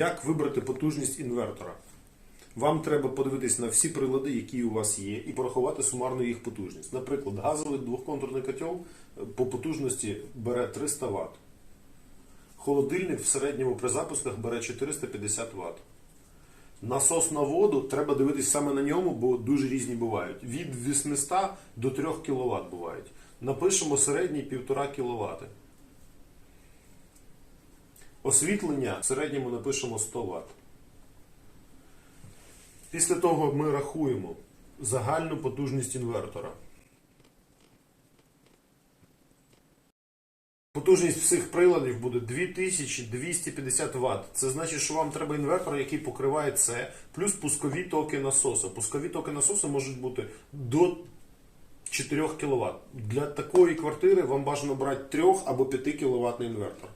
Як вибрати потужність інвертора? Вам треба подивитись на всі прилади, які у вас є, і порахувати сумарну їх потужність. Наприклад, газовий двохконтурний котел е, по потужності бере 300 Вт. Холодильник в середньому при запусках бере 450 Вт. Насос на воду треба дивитись саме на ньому, бо дуже різні бувають. Від 800 до 3 кВт бувають. Напишемо середній 1,5 кВт. Освітлення в середньому напишемо 100 Вт. Після того ми рахуємо загальну потужність інвертора. Потужність всіх приладів буде 2250 Вт. Це значить, що вам треба інвертор, який покриває це, плюс пускові токи насосу. Пускові токи насосу можуть бути до 4 кВт. Для такої квартири вам бажано брати 3 або 5 кВт інвертор.